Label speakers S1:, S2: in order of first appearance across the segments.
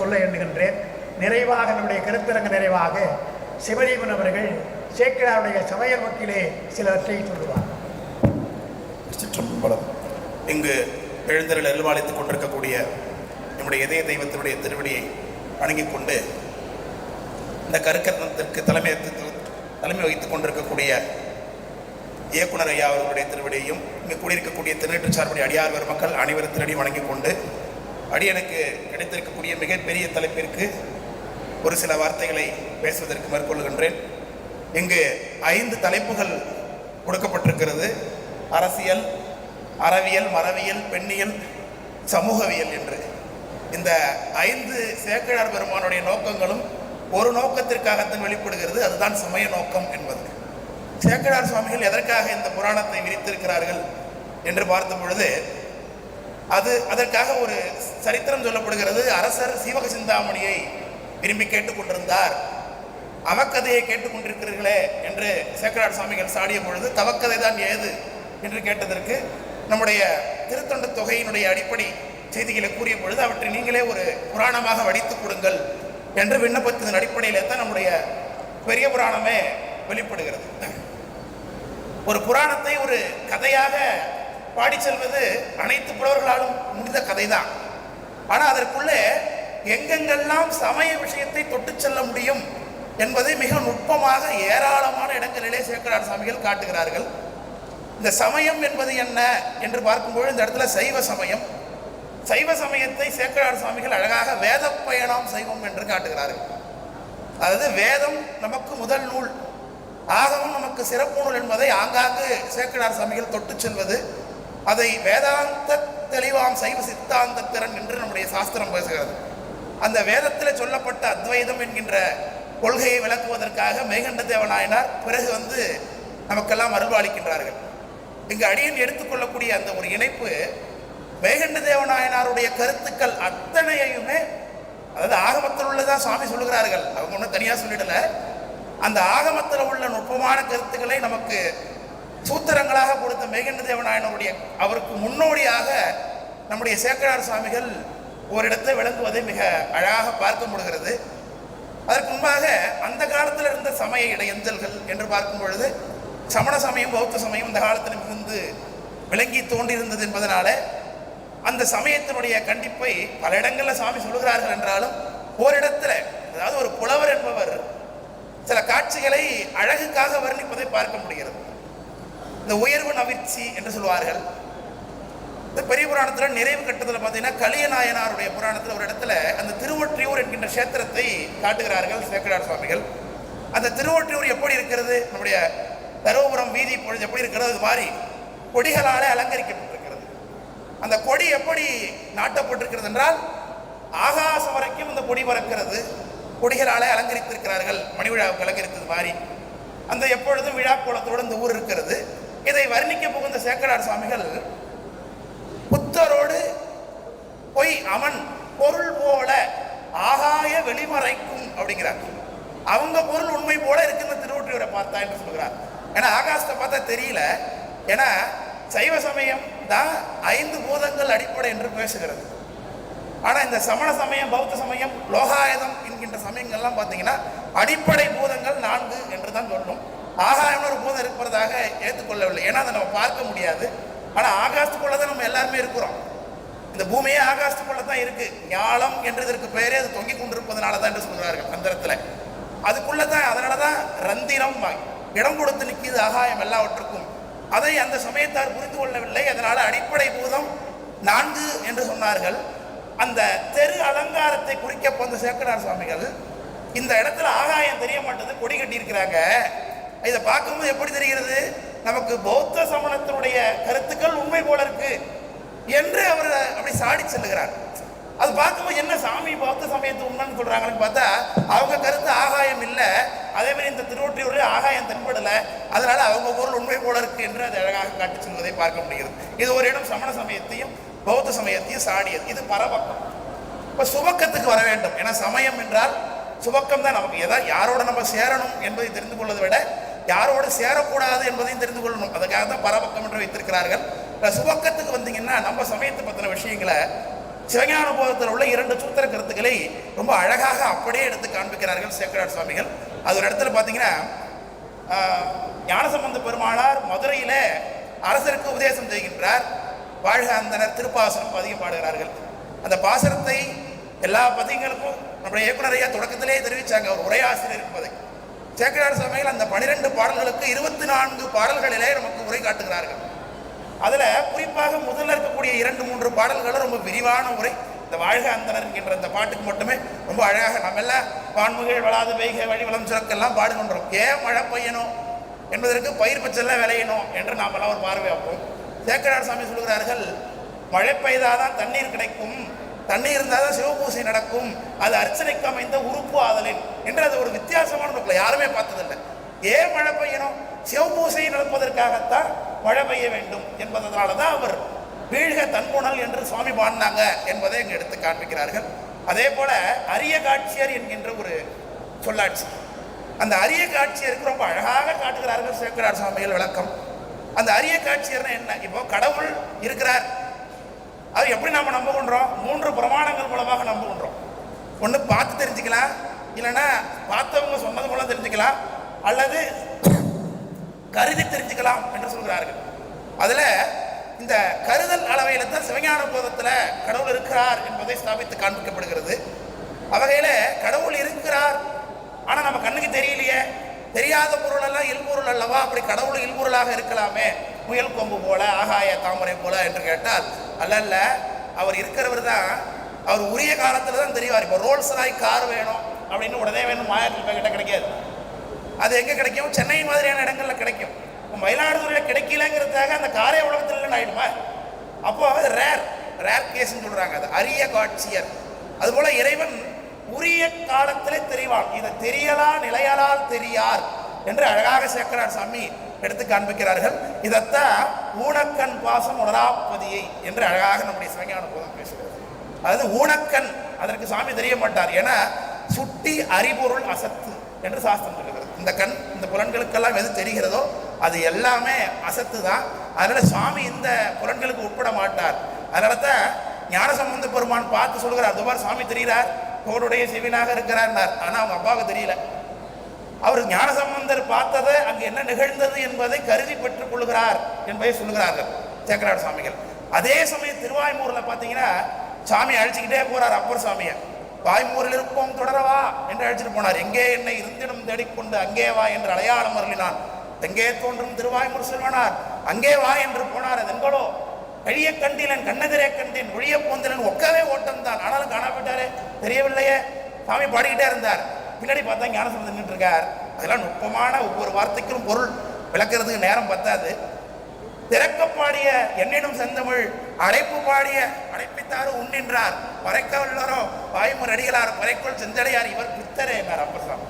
S1: சொல்ல எண்ணுகின்றேன். நிறைவாக நம்முடைய கருத்தரங்க நிறைவாக சிவதீபன் அவர்கள் சேக்கிழாருடைய சமையல் வக்கிலே சிலவற்றை சொல்லுவார்.
S2: சிற்றம்பலம் இங்கு எழுந்தரில் அல்வாளித்துக் கொண்டிருக்கக்கூடிய நம்முடைய இதய தெய்வத்தினுடைய திருவடியை வணங்கிக் கொண்டு இந்த கருக்கரணத்திற்கு தலைமை தலைமை வகித்துக் கொண்டிருக்கக்கூடிய இயக்குனர் ஐயா அவர்களுடைய திருவடியையும் இங்கு கூடியிருக்கக்கூடிய திருநெற்று சார்புடைய அடியார் மக்கள் அனைவரும் திருடி வணங்கிக் கொண்டு அடியனுக்கு கிடைத்திருக்கக்கூடிய மிகப்பெரிய தலைப்பிற்கு ஒரு சில வார்த்தைகளை பேசுவதற்கு மேற்கொள்கின்றேன். இங்கு ஐந்து தலைப்புகள் கொடுக்கப்பட்டிருக்கிறது. அரசியல் அறவியல் மரவியல் பெண்ணியல் சமூகவியல் என்று. இந்த ஐந்து சேக்கிழார் பெருமானுடைய நோக்கங்களும் ஒரு நோக்கத்திற்காகத்தான் வெளிப்படுகிறது. அதுதான் சமய நோக்கம் என்பது. சேக்கிழார் சுவாமிகள் எதற்காக இந்த புராணத்தை விரித்திருக்கிறார்கள் என்று பார்த்த பொழுது அது அதற்காக ஒரு சரித்திரம் சொல்லப்படுகிறது. அரசர் சீவக சிந்தாமணியை விரும்பி கேட்டுக்கொண்டிருந்தார் அவக்கதையை கேட்டுக்கொண்டிருக்கிறீர்களே என்று சேக்கரார் சுவாமிகள் சாடிய பொழுது தவக்கதை தான் ஏது என்று கேட்டதற்கு நம்முடைய திருத்தொண்ட தொகையினுடைய அடிப்படை செய்திகளை கூறிய பொழுது அவற்றை நீங்களே ஒரு புராணமாக வடித்துக் கொடுங்கள் என்று விண்ணப்பத்தின் அடிப்படையிலே தான் நம்முடைய பெரிய புராணமே வெளிப்படுகிறது. ஒரு புராணத்தை ஒரு கதையாக பாடி செல்வது அனைத்து புலவர்களாலும் முடிந்த கதை தான் ஆனால் அதற்குள்ளே எங்கெங்கெல்லாம் சமய விஷயத்தை தொட்டு செல்ல முடியும் என்பதை மிக நுட்பமாக ஏராளமான இடங்களிலே சேக்கரார் சாமிகள் காட்டுகிறார்கள். இந்த சமயம் என்பது என்ன என்று பார்க்கும்போது இந்த இடத்துல சைவ சமயம். சைவ சமயத்தை சேக்கரார் சுவாமிகள் அழகாக வேத பயணம் செய்வோம் என்று காட்டுகிறார்கள். அதாவது வேதம் நமக்கு முதல் நூல். ஆகவும் நமக்கு சிறப்பு நூல் என்பதை ஆங்காங்கு சேக்கரார் சாமிகள் தொட்டு செல்வது. அதை வேதாந்த தெளிவாம் சைவ சித்தாந்த திறன் என்று நம்முடைய சாஸ்திரம் பேசுகிறது. அந்த வேதத்தில் சொல்லப்பட்ட அத்வைதம் என்கின்ற கொள்கையை விளக்குவதற்காக மேகண்ட தேவநாயனார் பிறகு வந்து நமக்கெல்லாம் அருள்வாளிக்கின்றார்கள் இங்கு அடியன் எடுத்துக்கொள்ளக்கூடிய அந்த ஒரு இணைப்பு மேகண்ட தேவநாயனாருடைய கருத்துக்கள் அத்தனையுமே அதாவது ஆகமத்தில் உள்ளதான் சுவாமி சொல்லுகிறார்கள். அவங்க ஒன்றும் தனியாக சொல்லிடல. அந்த ஆகமத்தில் உள்ள நுட்பமான கருத்துக்களை நமக்கு சூத்திரங்களாக கொடுத்த மேகண்ட தேவநாயனருடைய அவருக்கு முன்னோடியாக நம்முடைய சேக்கரார் சுவாமிகள் ஓரிடத்தை விளங்குவதை மிக அழகாக பார்க்க முடிகிறது. அதற்கு முன்பாக அந்த காலத்தில் இருந்த சமய இடையஞ்சல்கள் என்று பார்க்கும் பொழுது சமண சமயம் பௌத்த சமயம் இந்த காலத்தில் மிகுந்து விளங்கி தோன்றியிருந்தது என்பதனால அந்த சமயத்தினுடைய கண்டிப்பை பல இடங்களில் சாமி சொல்லுகிறார்கள் என்றாலும் ஓரிடத்தில் அதாவது ஒரு புலவர் என்பவர் சில காட்சிகளை அழகுக்காக வர்ணிப்பதை பார்க்க முடிகிறது. இந்த உயர்வு நவிற்சி என்று சொல்வார்கள் இந்த பெரிய புராணத்தில் நிறைவு கட்டத்தில் பார்த்தீங்கன்னா கலியநாயனாருடைய புராணத்தில் ஒரு இடத்துல அந்த திருவொற்றியூர் என்கின்ற கஷேத்திரத்தை காட்டுகிறார்கள் சேக்கடார் சுவாமிகள். அந்த திருவொற்றியூர் எப்படி இருக்கிறது? நம்முடைய தருமபுரம் வீதி பொழுது எப்படி இருக்கிறது? அது மாதிரி கொடிகளாலே அலங்கரிக்கப்பட்டிருக்கிறது. அந்த கொடி எப்படி நாட்டப்பட்டிருக்கிறது என்றால் ஆகாசம் வரைக்கும் இந்த கொடி பறக்கிறது. கொடிகளாலே அலங்கரித்திருக்கிறார்கள். மணி விழாவுக்கு அலங்கரித்தது மாதிரி. அந்த எப்பொழுதும் விழா கோலத்தோடு இந்த ஊர் இருக்கிறது. இதை வர்ணிக்க புகுந்த சேக்கடார் சுவாமிகள் புத்தரோடு பொய் அவன் பொருள் போல ஆகாய வெளிமறைக்கும் அப்படிங்கிறார். அவங்க பொருள் உண்மை போல இருக்கு திருவொற்றியோட பார்த்தா என்று சொல்கிறார். ஏன்னா ஆகாசத்தை பார்த்தா தெரியல. ஏன்னா சைவ சமயம் தான் ஐந்து பூதங்கள் அடிப்படை என்று பேசுகிறது. ஆனால் இந்த சமண சமயம் பௌத்த சமயம் லோகாயதம் என்கின்ற சமயங்கள்லாம் பார்த்தீங்கன்னா அடிப்படை பூதங்கள் நான்கு என்று தான் சொல்லணும் ஆகாயம்னு ஒரு பூதம் இருக்கிறதாக ஏற்றுக்கொள்ளவில்லை. ஏன்னா அதை நம்ம பார்க்க முடியாது. ஆனால் ஆகாசத்துக்குள்ள தான் நம்ம எல்லாருமே இருக்கிறோம். இந்த பூமியே ஆகாசத்துக்குள்ள தான் இருக்குது ஞாலம் என்று இதற்கு பெயரே அது தொங்கிக் கொண்டிருப்பதனால தான் என்று சொல்கிறார்கள் மந்திரத்தில். அதுக்குள்ளே தான் அதனால தான் ரந்திரம் இடம் கொடுத்து நிற்கிது ஆகாயம் எல்லாவற்றுக்கும். அதை அந்த சமயத்தார் புரிந்து கொள்ளவில்லை. அதனால் அடிப்படை பூதம் நான்கு என்று சொன்னார்கள். அந்த தெரு அலங்காரத்தை குறிக்க போந்த சேக்கடார் சுவாமிகள் இந்த இடத்துல ஆகாயம் தெரிய மாட்டேது கொடி கட்டியிருக்கிறாங்க. இதை பார்க்கும்போது எப்படி தெரிகிறது? நமக்கு பௌத்த சமணத்தினுடைய கருத்துக்கள் உண்மை போல இருக்கு என்று அவர் அப்படி சாடி செல்லுகிறார். அது பார்க்கும்போது என்ன சாமி பௌத்த சமயத்து உண்மைன்னு சொல்றாங்கன்னு பார்த்தா அவங்க கருத்து ஆகாயம் இல்லை. அதே மாதிரி இந்த திருவொற்றியூரில் ஆகாயம் தென்படலை. அதனால அவங்க பொருள் உண்மை போல இருக்கு என்று அதை அழகாக காட்டி செல்வதை பார்க்க முடிகிறது. இது ஒரு இடம் சமண சமயத்தையும் பௌத்த சமயத்தையும் சாடியது. இது பரபக்கம். இப்போ சுபக்கத்துக்கு வர வேண்டும். ஏன்னா சமயம் என்றால் சுபக்கம் தான் நமக்கு எதாவது யாரோட நம்ம சேரணும் என்பதை தெரிந்து கொள்வதை விட யாரோடு சேரக்கூடாது என்பதையும் தெரிந்து கொள்ளணும். அதுக்காக தான் பரபக்கம் என்று வைத்திருக்கிறார்கள். இப்ப சுபக்கத்துக்கு வந்தீங்கன்னா நம்ம சமயத்தை பற்றின விஷயங்களை சிவஞானுபோகத்தில் உள்ள இரண்டு சூத்திர கருத்துக்களை ரொம்ப அழகாக அப்படியே எடுத்து காண்பிக்கிறார்கள் சேக்கரார் சுவாமிகள். அது ஒரு இடத்துல பார்த்தீங்கன்னா ஞானசம்பந்த பெருமானார் மதுரையில் அரசருக்கு உபதேசம் செய்கின்றார். வாழ்க அந்தனர் திருப்பாசனம் பதிகம் பாடுகிறார்கள். அந்த பாசனத்தை எல்லா பதியங்களுக்கும் நம்முடைய இயக்குனர் ஐயா தொடக்கத்திலே தெரிவித்தாங்க அவர் உரையாசிரியர் என்பதை சேக்கடார் சமையல் அந்த பனிரெண்டு பாடல்களுக்கு இருபத்தி நான்கு பாடல்களிலே நமக்கு உரை காட்டுகிறார்கள். அதில் குறிப்பாக முதல்ல இருக்கக்கூடிய இரண்டு மூன்று பாடல்களும் ரொம்ப விரிவான உரை. இந்த வாழ்க அந்தனர் என்கின்ற இந்த பாட்டுக்கு மட்டுமே ரொம்ப அழகாக நம்ம எல்லாம் வான்முகில் வளாது வைகை வழி வளம் சுரக்கெல்லாம் பாடுகின்றோம். ஏன் மழை பெய்யணும்? என்பதற்கு பயிர் பச்செல்லாம் விளையணும் என்று நாமெல்லாம் ஒரு பார்வை வைப்போம். சேக்கடார் சாமி சொல்கிறார்கள் மழை பெய்தாதான் தண்ணீர் கிடைக்கும். தண்ணீர் இருந்தால் தான் சிவபூசை நடக்கும். அது அர்ச்சனைக்கு அமைந்த உறுப்பு ஆதலின் என்று அது ஒரு வித்தியாசமான நோக்கில் யாருமே பார்த்ததில்லை. ஏன் மழை பெய்யணும்? சிவபூசை நடப்பதற்காகத்தான் மழை பெய்ய வேண்டும் என்பதனால தான் அவர் வீழ்க தன்புணல் என்று சுவாமி பாடினாங்க என்பதை இங்கே எடுத்து காண்பிக்கிறார்கள். அதே போல அரிய காட்சியர் என்கின்ற ஒரு சொல்லாட்சி. அந்த அரிய காட்சியருக்கு ரொம்ப அழகாக காட்டுகிறார்கள் சேக்கரார் சுவாமிகள் விளக்கம். அந்த அரிய காட்சியர்னா என்ன? இப்போ கடவுள் இருக்கிறார். அது எப்படி நம்ம நம்புகின்றோம்? மூன்று பிரமாணங்கள் மூலமாக நம்புகின்றோம். ஒன்று பார்த்து தெரிஞ்சுக்கலாம். இல்லைன்னா பார்த்தவங்க சொன்னது மூலம் தெரிஞ்சுக்கலாம். அல்லது கருதி தெரிஞ்சுக்கலாம் என்று சொல்கிறார்கள். அதில் இந்த கருதல் அளவையில் தான் சிவஞான போதத்தில் கடவுள் இருக்கிறார் என்பதை ஸ்தாபித்து காண்பிக்கப்படுகிறது. அவகையில் கடவுள் இருக்கிறார். ஆனால் நம்ம கண்ணுக்கு தெரியலையே. தெரியாத பொருள் எல்லாம் இல்பொருள் அல்லவா? அப்படி கடவுள் இல்பொருளாக இருக்கலாமே. முயல் கொம்பு போல ஆகாய தாமரை போல என்று கேட்டால் அல்லல்ல அவர் இருக்கிறவர் தான் அவர் உரிய காலத்தில் தான் தெரிவார். இப்போ ரோல்ஸ் ராய் கார் வேணும் அப்படின்னு உடனே வேணும் மாயாட்டில் கிட்ட கிடைக்காது. அது எங்கே கிடைக்கும்? சென்னை மாதிரியான இடங்களில் கிடைக்கும். இப்போ மயிலாடுதுறையில் கிடைக்கலங்கிறதுக்காக அந்த காரே உலகத்தில் இல்லைன்னு அப்போ அது ரேர் ரேர் கேஸ்ன்னு சொல்கிறாங்க அது. அரிய காட்சியர். அதுபோல் இறைவன் உரிய காலத்திலே தெரிவான். இதை தெரியலா நிலையலால் தெரியார் என்று அழகாக சேக்கரார் சாமி. எடுத்து காண்பிக்கிறார்கள். இதைத்தான் ஊனக்கண் பாசம் உணராப்பதியை என்று அழகாக நம்முடைய சிவஞான போதம் பேசுகிறது. அதாவது ஊனக்கண் அதற்கு சாமி தெரிய மாட்டார். ஏன்னா சுட்டி அறிபொருள் அசத்து என்று சாஸ்திரம் சொல்கிறது. இந்த கண் இந்த புலன்களுக்கெல்லாம் எது தெரிகிறதோ அது எல்லாமே அசத்து தான். அதனால சுவாமி இந்த புலன்களுக்கு உட்பட மாட்டார். அதனால தான் ஞானசம்பந்த பெருமான் பார்த்து சொல்கிறார் அதுபார் சுவாமி தெரிகிறார் கோருடைய செவினாக இருக்கிறார் ஆனால் அவங்க அப்பாவுக்கு தெரியல. அவர் ஞானசம்பந்தர் பார்த்ததை அங்கு என்ன நிகழ்ந்தது என்பதை கருதி பெற்றுக் கொள்கிறார் என்பதை சொல்லுகிறார்கள் சேக்கராட சுவாமிகள். அதே சமயம் திருவாய்மூரில் பார்த்தீங்கன்னா சாமி அழைச்சிக்கிட்டே போறார் அப்பர் சாமியை வாய்மூரில் இருப்போம் தொடரவா என்று அழைச்சிட்டு போனார். எங்கே என்னை இருந்திடம் தேடிக்கொண்டு அங்கே வா என்று அடையாளம் அருளினான். எங்கே தோன்றும் திருவாய்மூர் செல்வனார் அங்கே வா என்று போனார். அது எங்களோ கழிய கண்டிலன் கண்ணெதிரே கண்டேன் ஒழிய போந்திலன் ஒக்கவே ஓட்டம் தான் ஆனாலும் காணாவிட்டாரே தெரியவில்லையே. சாமி பாடிக்கிட்டே இருந்தார். பின்னாடி பார்த்தா ஞானசம்பந்தம் நின்றுட்டு இருக்கார் அதெல்லாம் நுட்பமான ஒவ்வொரு வார்த்தைக்கும் பொருள். விளக்கிறதுக்கு நேரம் பத்தாது. திறக்க பாடிய என்னிடம் செந்தமிழ் அழைப்பு பாடிய அழைப்பித்தாரு உண்ணின்றார் பறைக்கவல்லரோ வாய்மூர் அடிகளார் பறைக்குள் செஞ்சடையார் இவர் பித்தரே என்றார் சாமி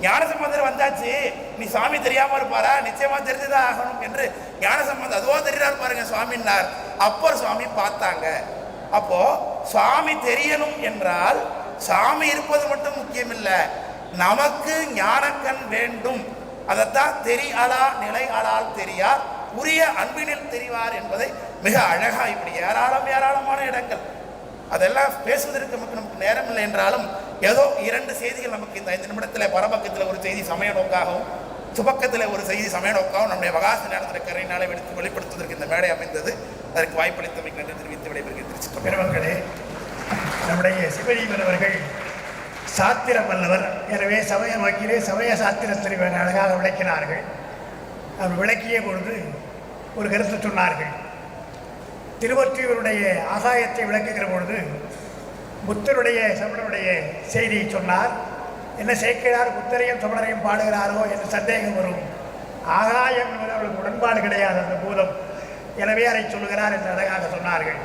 S2: ஞானசம்பந்தர் வந்தாச்சு. நீ சாமி தெரியாம இருப்பாரா? நிச்சயமா தெரிஞ்சுதான் ஆகணும் என்று ஞானசம்பந்தர் அதுவோ தெரிகிறார் பாருங்க சுவாமின்னார். அப்பர் சுவாமி பார்த்தாங்க. அப்போ சுவாமி தெரியணும் என்றால் சாமி இருப்பது மட்டும் முக்கியம் இல்லை நமக்கு ஞானக்கண் வேண்டும். அதைத்தான் தெரியாளா நிலை அலால் தெரியார். உரிய அன்பினில் தெரிவார் என்பதை மிக அழகா இப்படி ஏராளம் ஏராளமான இடங்கள். அதெல்லாம் பேசுவதற்கு நமக்கு நமக்கு நேரம் இல்லை என்றாலும் ஏதோ இரண்டு செய்திகள் நமக்கு இந்த ஐந்து நிமிடத்தில் பரபக்கத்தில் ஒரு செய்தி சமய நோக்காகவும் சுபக்கத்தில் ஒரு செய்தி சமய நோக்காகவும் நம்முடைய வகாச நேரத்தில் கரையினாலே எடுத்து வெளிப்படுத்துவதற்கு இந்த மேடை அமைந்தது. அதற்கு வாய்ப்பளித்தமைக்கு நன்றி தெரிவித்து விடைபெறுகிறேன். திருச்சி
S1: பெருமக்களே நம்முடைய சிவஜீவன் அவர்கள் சாத்திரம் வல்லவர் எனவே சமய நோக்கிலே சமய சாத்திரத்தை அழகாக விளக்கினார்கள். அவர் விளக்கிய பொழுது ஒரு கருத்து சொன்னார்கள். திருவற்றியூருடைய ஆகாயத்தை விளக்குகிற பொழுது புத்தருடைய சமணனுடைய செய்தியை சொன்னார். என்ன சேர்க்கிறார்? புத்தரையும் சமணரையும் பாடுகிறாரோ என்று சந்தேகம் வரும். ஆகாயம் என்பது அவர்களுக்கு உடன்பாடு கிடையாது அந்த பூதம். எனவே அதை சொல்லுகிறார் என்று அழகாக சொன்னார்கள்.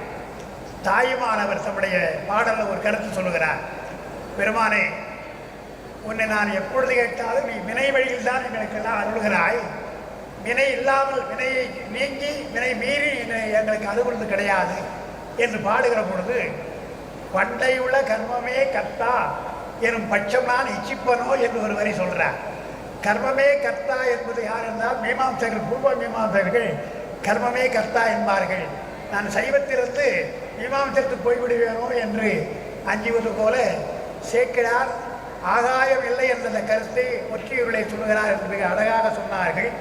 S1: தாயுமானவர் தம்முடைய பாடலில் ஒரு கருத்து சொல்லுகிறார். பெருமானே உன்னை நான் எப்பொழுது கேட்டாலும் நீ வினை வழியில் தான் எங்களுக்கெல்லாம் அருள்கிறாய். வினை இல்லாமல் வினையை நீங்கி வினை மீறி என்னை எங்களுக்கு அருள்வது கிடையாது என்று பாடுகிற பொழுது பண்டையுள்ள கர்மமே கர்த்தா எனும் பட்சம் நான் இச்சிப்பனோ? என்று ஒரு வரி சொல்கிறார் கர்மமே கர்த்தா என்பது யார் என்றால் மீமாம்சகர்கள் பூர்வ மீமாம்சகர்கள் கர்மமே கர்த்தா என்பார்கள். நான் சைவத்திலிருந்து மீமாம்சத்துக்கு போய்விடுவேனோ? என்று அஞ்சுவது போல சேர்க்கிறார் ஆகாயம் இல்லை என்ற அந்த கருத்தை ஒற்றியுருளை சொல்கிறார் என்று மிக அழகாக சொன்னார்கள்.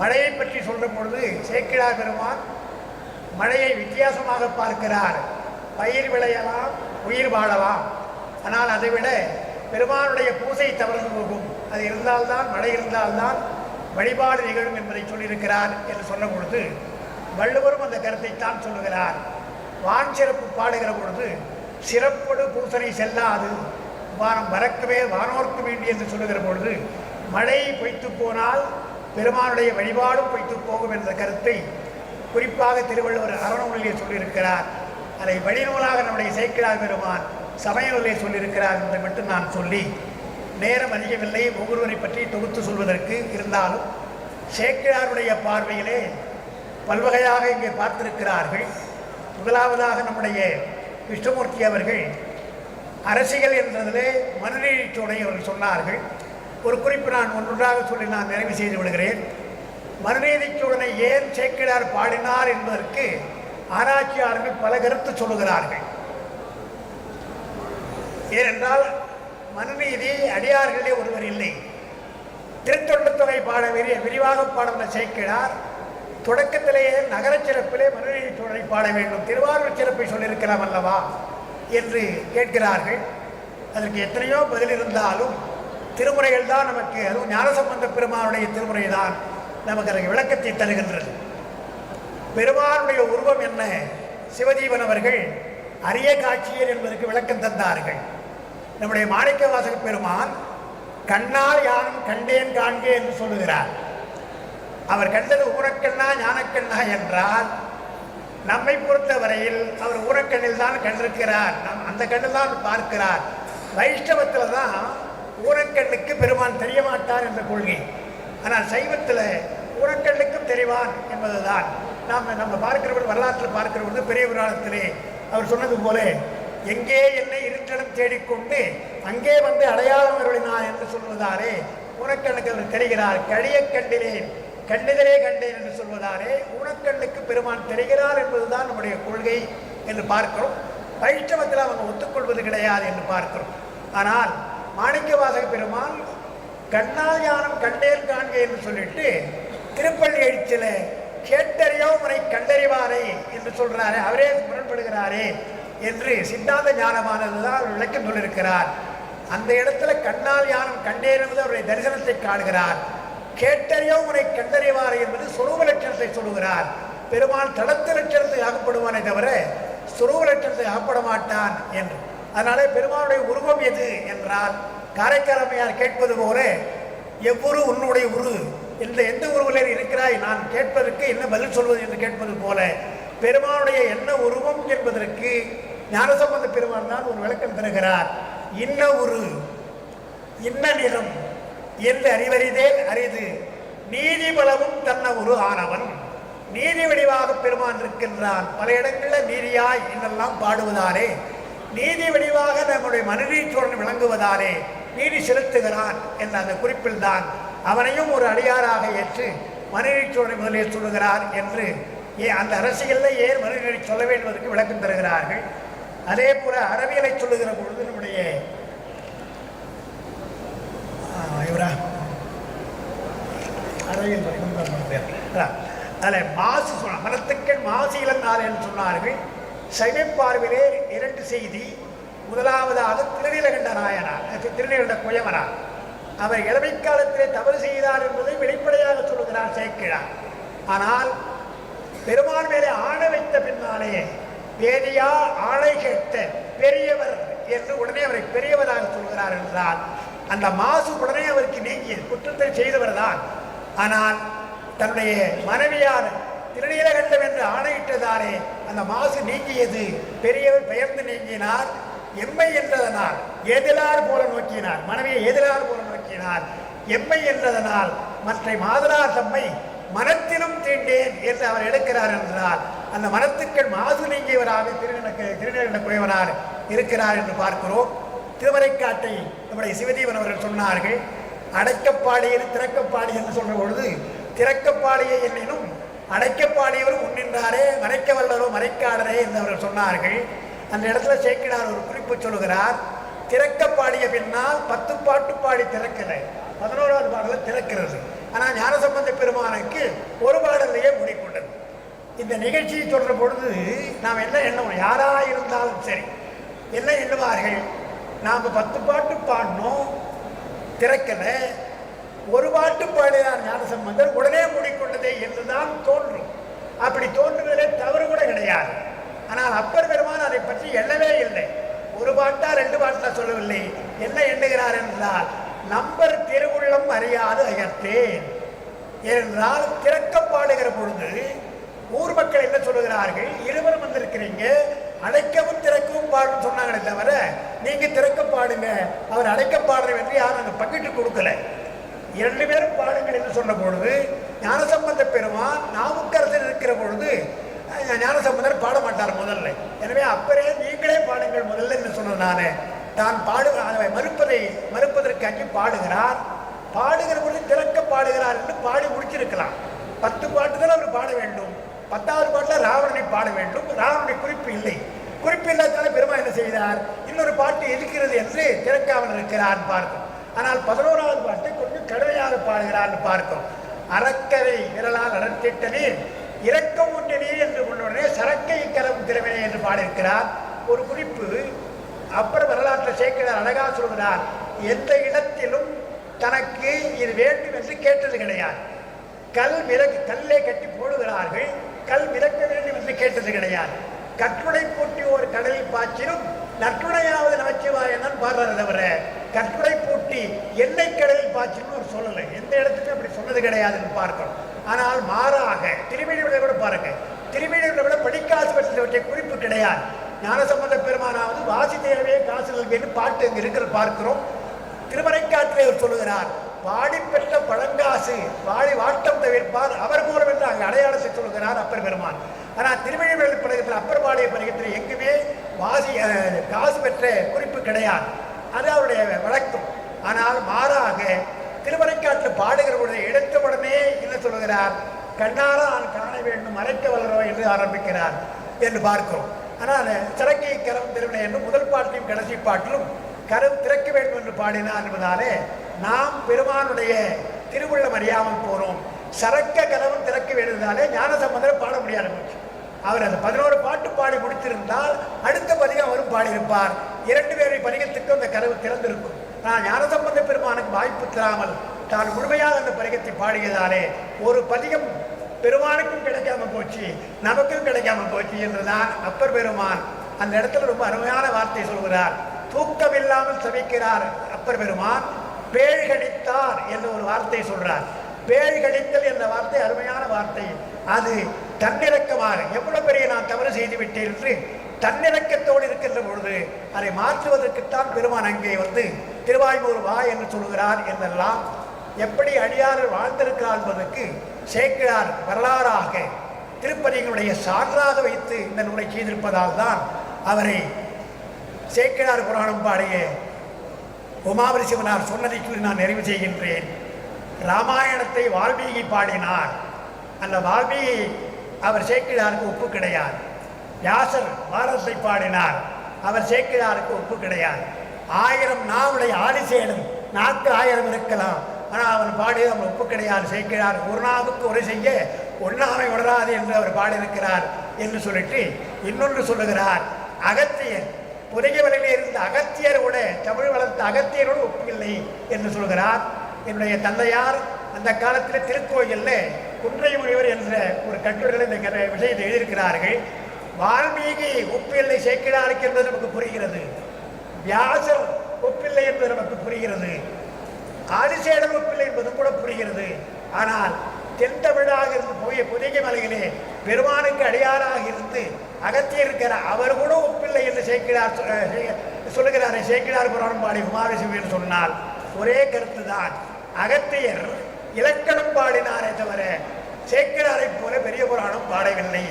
S1: மழையை பற்றி சொல்கிற பொழுது சேக்கிழார் பெருமான் மழையை வித்தியாசமாக பார்க்கிறார். பயிர் விளையலாம் உயிர் வாழலாம். ஆனால் அதைவிட பெருமானுடைய பூசை தவறு போகும். அது இருந்தால்தான் மழை இருந்தால்தான் வழிபாடு நிகழும் என்பதை சொல்லியிருக்கிறார் என்று சொன்ன பொழுது வள்ளுவரும் அந்த கருத்தைத்தான் சொல்லுகிறார். வான் சிறப்பு பாடுகிற பொழுது சிறப்போடு பூசனை செல்லாது. வானம் வரக்கவே வானோர்க்கு வேண்டி என்று சொல்லுகிற பொழுது மழை பொய்த்து போனால் பெருமானுடைய வழிபாடும் பொய்த்து போகும் என்ற கருத்தை குறிப்பாக திருவள்ளுவர் அறநூலிலே சொல்லியிருக்கிறார். அதை வழிநூலாக நம்முடைய சேக்கிழார் பெருமான் சமயநூலே சொல்லியிருக்கிறார் என்று மட்டும் நான் சொல்லி நேரம் அதிகமில்லை. ஒவ்வொருவரை பற்றி தொகுத்து சொல்வதற்கு இருந்தாலும் சேக்கிழாருடைய பார்வையிலே பல்வகையாக இங்கே பார்த்திருக்கிறார்கள். முதலாவதாக நம்முடைய விஷ்ணுமூர்த்தி அவர்கள் அரசியல் என்றதிலே மனுநீதிச்சோடை அவர்கள் சொன்னார்கள். ஒரு குறிப்பு நான் ஒன்றாக சொல்லி நான் நிறைவு செய்து விடுகிறேன். மனுநீதிச்சோடனை ஏன் சேக்கிடார் பாடினார் என்பதற்கு ஆராய்ச்சியாளர்கள் பல கருத்து சொல்லுகிறார்கள். ஏனென்றால் மனுநீதி அடியார்களே ஒருவர் இல்லை. திருத்தொண்டு பாட விரி விரிவாக பாடுகிற சேக்கிடார் தொடக்கத்திலேயே நகரச் சிறப்பிலே மனுநீதி சோழனை பாட வேண்டும். திருவாரூர் சிறப்பை சொல்லியிருக்கலாம் அல்லவா? என்று கேட்கிறார்கள். அதற்கு எத்தனையோ பதில் இருந்தாலும் திருமுறைகள் தான் நமக்கு அதுவும் ஞானசம்பந்த பெருமானுடைய திருமுறை தான் நமக்கு அதற்கு விளக்கத்தை தருகின்றது. பெருமானுடைய உருவம் என்ன? சிவதீபன் அவர்கள் அரிய காட்சியர் என்பதற்கு விளக்கம் தந்தார்கள். நம்முடைய மாணிக்கவாசக பெருமான் கண்ணால் யானும் கண்டேன் காண்கே என்று சொல்லுகிறார். அவர் கண்டது ஊரக்கண்ணா ஞானக்கண்ணா என்றால் நம்மை பொறுத்தவரையில் அவர் ஊரக்கண்ணில் தான் கண்டிருக்கிறார். நம் அந்த கண்ணில் தான் பார்க்கிறார். வைஷ்ணவத்தில் தான் ஊரக்கண்ணுக்கு பெருமான் தெரிய மாட்டார் என்ற கொள்கை. ஆனால் சைவத்தில் ஊரக்கண்ணுக்கும் தெரிவான் என்பதுதான். நாம் நம்ம பார்க்கிறவர்கள் வரலாற்றில் பார்க்கிறவர்கள் பெரிய புராணத்திலே அவர் சொன்னது போல எங்கே என்னை இருட்டிடம் தேடிக்கொண்டு அங்கே வந்து அடையாளம் அருளினார் என்று சொல்வதாலே ஊனக்கண்ணுக்கு அவர் தெரிகிறார் கழிய கண்டிலேன் கண்டிதரே கண்டேன் என்று சொல்வதாலே ஊனக்கண்ணுக்கு பெருமான் தெரிகிறார் என்பதுதான் நம்முடைய கொள்கை என்று பார்க்கிறோம். வைஷ்ணவத்தில் அவங்க ஒத்துக்கொள்வது கிடையாது என்று பார்க்கிறோம். ஆனால் மாணிக்கவாசக பெருமான் கண்ணால் ஞானம் கண்டேன் காண்க என்று சொல்லிட்டு திருப்பள்ளி எழுச்சியில் கேட்டறியோ உனை கண்டறிவாரே என்று சொல்கிறாரே அவரே முரண்படுகிறாரே என்று சித்தாந்த ஞானமானது தான் அவர் விளக்கம் சொல்லியிருக்கிறார். அந்த இடத்துல கண்ணால் ஞானம் கண்டேன் என்பது அவருடைய தரிசனத்தை காணுகிறார். கேட்டறியோ உரை கண்டறிவார் என்பது சுரூப லட்சணத்தை சொல்லுகிறார் பெருமான் தடத்து லட்சணத்தை ஆகப்படுவானே தவிர சுரூப லட்சணத்தை ஆகப்பட மாட்டான் என்று. அதனாலே பெருமானுடைய உருவம் எது என்றால் காரைக்காலமையார் கேட்பது போல எவ்வொரு உன்னுடைய உரு இந்த எந்த உருவில் இருக்கிறாய்? நான் கேட்பதற்கு என்ன பதில் சொல்வது? என்று கேட்பது போல பெருமானுடைய என்ன உருவம் என்பதற்கு ஞானசம்பந்த பெருமான் தான் ஒரு விளக்கம் தருகிறார். இன்ன உரு இன்ன நிறம் என்று அறிவறிதேன் அரிது. நீதி பலவும் தன்ன ஒரு ஆனவன். நீதி வடிவாக பெருமான் இருக்கின்றான். பல இடங்களில் நீதியாய் என்னெல்லாம் பாடுவதாலே நீதி வடிவாக நம்முடைய மனுநீச்சோடன் விளங்குவதாலே நீதி செலுத்துகிறான் என்ற அந்த குறிப்பில் தான் அவனையும் ஒரு அடியாராக ஏற்று மனுநீச்சோழனை முதலில் சொல்லுகிறார் என்று ஏ அந்த அரசியலில் ஏன் மனுநீதி சொல்ல வேண்டும் என்பதற்கு விளக்கம் தருகிறார்கள். அதே போல அரபியலை சொல்லுகிற பொழுது நம்முடைய இவரா? அறிவியல் அதில் மாசு சொன்ன மனத்துக்கள் மாசு இழந்தார் என்று சொன்னார்கள். சைவப்பார்விலே இரண்டு செய்தி முதலாவதாக திருநீலகண்ட நாயனார் திருநீலகண்ட குயவனார் அவர் இளமை காலத்திலே தவறு செய்தார் என்பதை வெளிப்படையாக சொல்லுகிறார் சேர்க்கிறார் ஆனால் பெருமான் மேலே ஆணை வைத்த பின்னாலே பெரியா ஆணை கேட்ட பெரியவர் என்று உடனே அவரை பெரியவராக சொல்கிறார் என்றால் அந்த மாசு உடனே அவருக்கு நீங்கியது குற்றத்தை செய்தவர் தான். ஆனால் தன்னுடைய மனைவியார் திருநீலகண்டம் என்று ஆணையிட்டதாலே அந்த மாசு நீங்கியது. பெரியவர் பெயர்ந்து நீங்கினார். எம்மை என்றதனால் எதிலார் போல நோக்கினார். மனைவியை எதிலார் போல நோக்கினார். எம்மை என்றதனால் மற்ற மாதனார் தம்மை மனத்திலும் தீண்டேன் என்று அவர் எடுக்கிறார் என்றால் அந்த மனத்துக்கள் மாசு நீங்கியவராக திருநெல்வேலி திருநெல்வேலி குறைவனார் இருக்கிறார் என்று பார்க்கிறோம். திருமறைக்காட்டை நம்முடைய சிவதீவன் அவர்கள் சொன்னார்கள் அடைக்கப்பாடியில் திறக்கப்பாடி என்று சொல்ற பொழுது திறக்கப்பாடியை எண்ணினும் அடைக்கப்பாடியவர் உன்னின்றாரே மறைக்க வல்லரோ மறைக்காடரே என்று அவர்கள் சொன்னார்கள். அந்த இடத்துல சேக்கிடார் ஒரு குறிப்பு சொல்லுகிறார் திறக்க பாடிய பின்னால் பத்து பாட்டு பாடி திறக்கலை பதினோராவது பாடலில் திறக்கிறது. ஆனால் ஞானசம்பந்த பெருமானுக்கு ஒரு பாடலையே முடிக்கொண்டது. இந்த நிகழ்ச்சியை சொல்ற பொழுது நாம் என்ன எண்ணுவோம் யாராக இருந்தாலும் சரி என்ன எண்ணுவார்கள்? நாம் பத்து பாட்டு பாடினோம் திறக்கலை ஒரு பாட்டு பாடினார் ஞானசம்பந்தர் உடனே மூடிக்கொண்டதே என்றுதான் தோன்றும். அப்படி தோன்றுவதிலே தவறு கூட கிடையாது. ஆனால் அப்பர் பெருமான் அதை பற்றி எண்ணவே இல்லை. ஒரு பாட்டா ரெண்டு பாட்டா சொல்லவில்லை. என்ன எண்ணுகிறார் என்றால் நம்பர் திருவுள்ளம் அறியாது அயர்த்தேன் ஏனென்றால் திறக்க பாடுகிற பொழுது ஊர் மக்கள் என்ன சொல்லுகிறார்கள்? இருவரும் வந்திருக்கிறீங்க. அழைக்கவும் திறக்கவும் பாடும் சொன்னாங்களே தவிர நீங்க திறக்க பாடுங்க. அவர் அடைக்க பாடுற என்று யாரும் அந்த பங்கிட்டு கொடுக்கல. இரண்டு பேரும் பாடுங்கள் என்று சொன்ன பொழுது ஞானசம்பந்த பெருமான் நாவுக்கரசர் இருக்கிற பொழுது ஞானசம்பந்தர் பாட மாட்டார் முதல்ல. எனவே அப்பரே நீங்களே பாடுங்கள் முதல்ல என்று நானே. தான் பாடு அதை மறுப்பதை மறுப்பதற்கு அஞ்சு பாடுகிறார். பாடுகிற பொழுது திறக்க பாடுகிறார் என்று பாடி முடிச்சிருக்கலாம். பத்து பாட்டுகள் அவர் பாட வேண்டும். பத்தாவது பாட்டில் ராவணனை பாட வேண்டும். ராவணனை குறிப்பு இல்லை. குறிப்பு இல்லாதால பெருமா என்ன செய்தார்? இன்னொரு பாட்டு இருக்கிறது என்று திறக்காமல் இருக்கிறார் பார்க்கும். ஆனால் பதினோராவது பாட்டை கொஞ்சம் கடுமையாக பாடுகிறார் பார்க்கும். அறக்கரை விரலால் அடர்த்திட்டனே இறக்கம் ஒன்றினே என்று கொண்டவுடனே சரக்கை கரம் திறவினே என்று பாடியிருக்கிறார். ஒரு குறிப்பு அப்புறம் வரலாற்றை சேர்க்கிறார் அழகா சொல்கிறார் எந்த இடத்திலும் தனக்கு இது வேண்டும் என்று கேட்டது கிடையாது. கல் விலக்கு கல்லே கட்டி போடுகிறார்கள் கல் விலக்க வேண்டும் என்று கேட்டது கிடையாது. கற்றுடை போட்டி ஒரு கடலில் நற்குடையாவது நற்றுணையாவது நமச்சிவாயன் பாடுறாரு தவிர கற்குடை பூட்டி எண்ணெய் கடலில் பாய்ச்சினும் ஒரு சொல்லலை. எந்த இடத்துக்கும் அப்படி சொன்னது கிடையாதுன்னு பார்க்கணும். ஆனால் மாறாக திருமணிகளை கூட பாருங்க. திருமணிகளை விட படிக்காசு பற்றியவற்றை குறிப்பு கிடையாது. ஞானசம்பந்த பெருமானாவது வாசி தேவையே காசு நல்கின்னு பாட்டு இங்கே இருக்கிற பார்க்கிறோம். திருமறைக்காற்றிலே அவர் சொல்லுகிறார் பாடி பெற்ற பழங்காசு வாடி வாட்டம் தவிர்ப்பார் அவர் மூலம் என்று அங்கே அடையாளத்தை சொல்லுகிறார் அப்பர் பெருமான். ஆனால் திருமணிவேலி பழகத்தில் அப்பர் பாடிய பழகத்தில் எங்குமே வாசி காசு பெற்ற குறிப்பு கிடையாது. அது அவருடைய வழக்கம். ஆனால் மாறாக திருமறைக்காட்டில் பாடுகிற பொழுது எடுத்த உடனே என்ன சொல்லுகிறார்? கண்ணார நான் காண வேண்டும் மறைக்க வளரோ என்று ஆரம்பிக்கிறார் என்று பார்க்கிறோம். ஆனால் சிறக்கை கரம் திருவினை என்று முதல் பாட்டிலும் கடைசி பாட்டிலும் கரம் திறக்க வேண்டும் என்று பாடினார் என்பதாலே நாம் பெருமானுடைய திருவுள்ளம் அறியாமல் போகிறோம் சரக்க கதவும் திறக்க வேண்டியதாலே ஞானசம்பந்தர் பாட முடியாது அவர் அந்த பதினோரு பாட்டு பாடி முடித்திருந்தால் அடுத்த பதிகம் அவரும் பாடியிருப்பார். இரண்டு பேரை பதிகத்துக்கு அந்த கதவு திறந்திருக்கும். நான் ஞானசம்பந்த பெருமானுக்கு வாய்ப்பு தராமல் தான் முழுமையாக அந்த பதிகத்தை பாடியதாலே ஒரு பதிகம் பெருமானுக்கும் கிடைக்காம போச்சு நமக்கும் கிடைக்காம போச்சு என்றுதான் அப்பர் பெருமான் அந்த இடத்துல ரொம்ப அருமையான வார்த்தை சொல்கிறார். தூக்கமில்லாமல் சபிக்கிறார் அப்பர் பெருமான். பேழ்கடித்தார் என்ற ஒரு வார்த்தை சொல்றார். பேழ்கடித்தல் என்ற வார்த்தை அருமையான வார்த்தை. அது தன்னிறக்கமாக எவ்வளவு பெரிய நான் தவறு செய்து விட்டேன் என்று தன்னிறக்கத்தோடு இருக்கின்ற பொழுது அதை மாற்றுவதற்குத்தான் பெருமான் அங்கே வந்து திருவாய்மூர் வா என்று சொல்கிறார் என்றெல்லாம் எப்படி அடியார்கள் வாழ்ந்திருக்கிறார் என்பதற்கு சேக்கிழார் வரலாறாக திருப்பதிகளுடைய சான்றாக வைத்து இந்த நூலை செய்திருப்பதால் தான் அவரை சேக்கிழார் புராணம் பாடிய உமாபரி சிவனார் சொன்னதை கூறி நான் நிறைவு செய்கின்றேன். ராமாயணத்தை வால்மீகி பாடினார். அந்த வால்மீகி அவர் சேக்கிழாருக்கு ஒப்பு கிடையாது. வியாசர் பாரதத்தை பாடினார். அவர் சேக்கிழாருக்கு ஒப்பு கிடையாது. ஆயிரம் நாவுடைய ஆதிசேனும் நாக்கு ஆயிரம் இருக்கலாம். ஆனால் அவன் பாடியது அவன் ஒப்பு கிடையாது. சேக்கிழார் ஒரு நாவுக்கு ஒரு செய்ய ஒன்றாமை உணராது என்று அவர் பாடியிருக்கிறார் என்று சொல்லிட்டு இன்னொன்று சொல்லுகிறார். அகத்தியர் புதையவரையில் இருந்த அகத்தியர் கூட தமிழ் வளர்த்த அகத்தியரோடு ஒப்பில்லை என்று சொல்கிறார் என்னுடைய தந்தையார் அந்த காலத்தில் திருக்கோயிலில் குன்றை முனிவர் என்ற ஒரு கட்டுரையில் இந்த விஷயத்தை எழுதியிருக்கிறார்கள். வால்மீகி ஒப்பில்லை சேக்கிழாருக்கு என்பது நமக்கு புரிகிறது. வியாசர் ஒப்பில்லை என்பது நமக்கு புரிகிறது. ஆதிசேடன் ஒப்பில்லை என்பதும் கூட புரிகிறது. ஆனால் தென் தமிழாக இருந்து போய் புதிய மலையிலே பெருமானுக்கு அடியாராக இருந்து அகத்தியர் இருக்கிற அவர் கூட ஒப்பில்லை என்று சேர்க்கிறார் சொல்லுகிறாரே சேக்கிடார் புராணம் பாடி குமாரசிவன் சொன்னால் ஒரே கருத்து தான் அகத்தியர் இலக்கணம் பாடினாரே தவிர சேக்கிடாரை போல பெரிய புராணம் பாடவில்லை.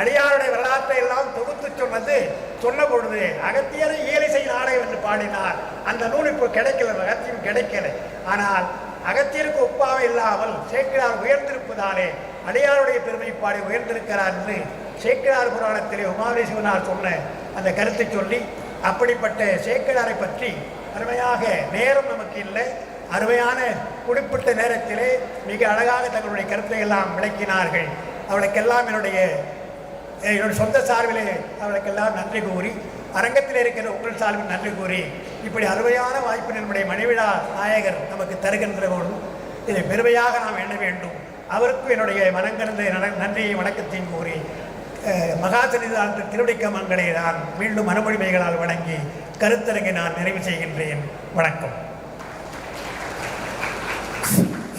S1: அடியாருடைய வரலாற்றை எல்லாம் தொகுத்து சொன்னது சொன்ன பொழுது அகத்தியரை இயலிசை நாடகம் என்று பாடினார். அந்த நூல் இப்போ கிடைக்கல அகத்தியம் கிடைக்கல. ஆனால் அகத்தியருக்கு ஒப்பாக இல்லாமல் சேக்கிரார் உயர்ந்திருப்பதாலே அடியாருடைய பெருமை பாடி உயர்ந்திருக்கிறார் என்று சேக்கிரார் புராணத்திலே உமாதேசிவனார் சொன்ன அந்த கருத்தை சொல்லி அப்படிப்பட்ட சேக்கிழாரை பற்றி அருமையாக நேரம் நமக்கு இல்லை. அருமையான குறிப்பிட்ட நேரத்திலே மிக அழகாக தங்களுடைய கருத்தை எல்லாம் விளக்கினார்கள். அவளுக்கெல்லாம் என்னுடைய என்னுடைய சொந்த சார்பிலே அவளுக்கெல்லாம் நன்றி கூறி அரங்கத்தில் இருக்கிற உங்கள் சார்பில் நன்றி கூறி இப்படி அருமையான வாய்ப்பு நம்முடைய மனைவிழா நாயகர் நமக்கு தருகின்ற இதை பெருமையாக நாம் எண்ண வேண்டும். அவருக்கும் என்னுடைய மனங்கலந்த நன- நன்றியை வணக்கத்தையும் கூறி மகாசனிதான் மகா மங்களை நான் மீண்டும் மனமொழிமைகளால் வணங்கி கருத்தரங்கை நான் நிறைவு செய்கின்றேன். வணக்கம்.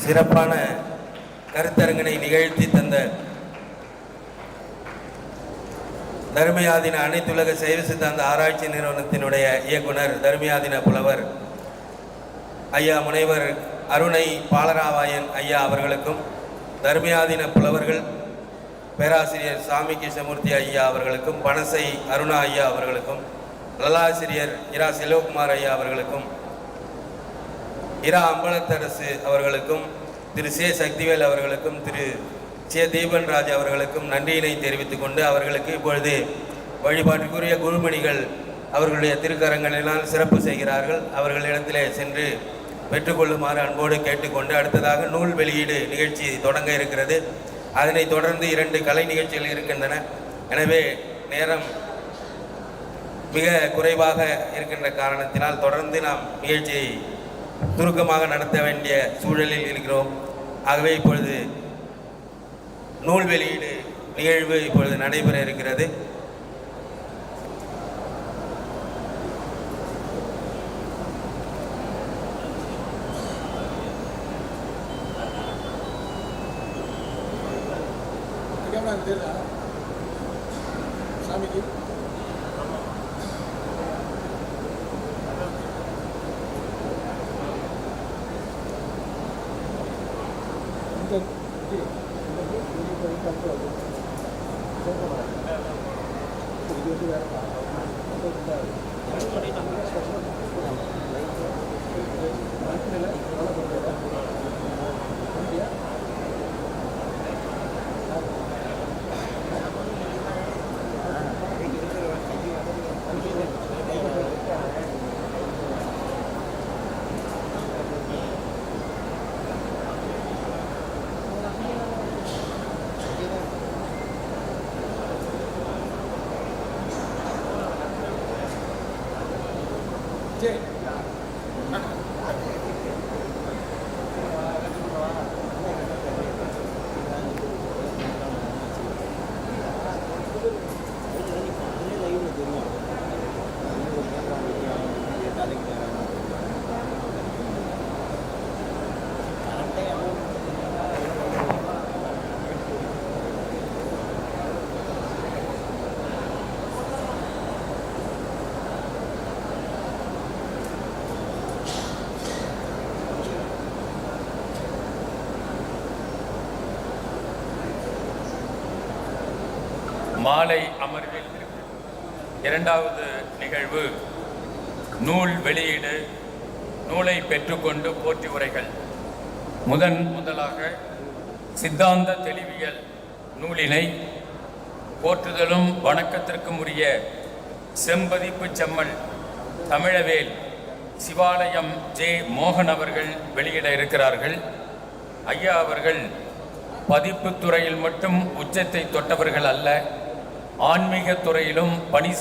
S3: சிறப்பான கருத்தரங்கினை நிகழ்த்தி தந்த தர்மயாதின அனைத்துலக சைவ சித்தாந்த ஆராய்ச்சி நிறுவனத்தினுடைய இயக்குனர் தர்மயாதின புலவர் ஐயா முனைவர் அருணை பாலராவாயன் ஐயா அவர்களுக்கும் தர்மயாதின புலவர்கள் பேராசிரியர் சாமி கிருஷ்ணமூர்த்தி ஐயா அவர்களுக்கும் பனசை அருணா ஐயா அவர்களுக்கும் நல்லாசிரியர் இரா செல்வகுமார் ஐயா அவர்களுக்கும் இரா அம்பலத்தரசு அவர்களுக்கும் திரு சே. சக்திவேல் அவர்களுக்கும் திரு சே. தீபன் ராஜ் அவர்களுக்கும் நன்றியினை தெரிவித்துக் கொண்டு அவர்களுக்கு இப்பொழுது வழிபாட்டுக்குரிய குருமணிகள் அவர்களுடைய திருக்கரங்களினால் சிறப்பு செய்கிறார்கள். அவர்களிடத்திலே சென்று பெற்றுக்கொள்ளுமாறு அன்போடு கேட்டுக்கொண்டு அடுத்ததாக நூல் வெளியீடு நிகழ்ச்சி தொடங்க இருக்கிறது. அதனைத் தொடர்ந்து இரண்டு கலை நிகழ்ச்சிகள் இருக்கின்றன. எனவே நேரம் மிக குறைவாக இருக்கின்ற காரணத்தினால் தொடர்ந்து நாம் நிகழ்ச்சியை சுருக்கமாக நடத்த வேண்டிய சூழலில் இருக்கிறோம். ஆகவே இப்பொழுது நூல் வெளியீடு நிகழ்வு இப்பொழுது நடைபெற இருக்கிறது.
S4: கேமரா தெரியுதா சாமிக்கு இந்த இது, இந்த இது, இது இப்போ வந்து அடுத்து வருது. கேட்க மாட்டேன். இது வந்து வேற பாடம். அது வந்து வேற. மனசுல எவ்வளவு பண்ணுறதா? அப்படியா? சரி
S5: மாலை அமர்வில் இரண்டாவது நிகழ்வு நூல் வெளியீடு நூலை பெற்றுக்கொண்டு போற்றி உரைகள். முதன் முதலாக சித்தாந்த தெளிவியல் நூலினை போற்றுதலும் வணக்கத்திற்கும் உரிய செம்பதிப்பு செம்மல் தமிழவேல் சிவாலயம் ஜே மோகன் அவர்கள் வெளியிட இருக்கிறார்கள். ஐயா அவர்கள் பதிப்புத்துறையில் மட்டும் உச்சத்தை தொட்டவர்கள் அல்ல. ஆன்மீகத் துறையிலும் பணி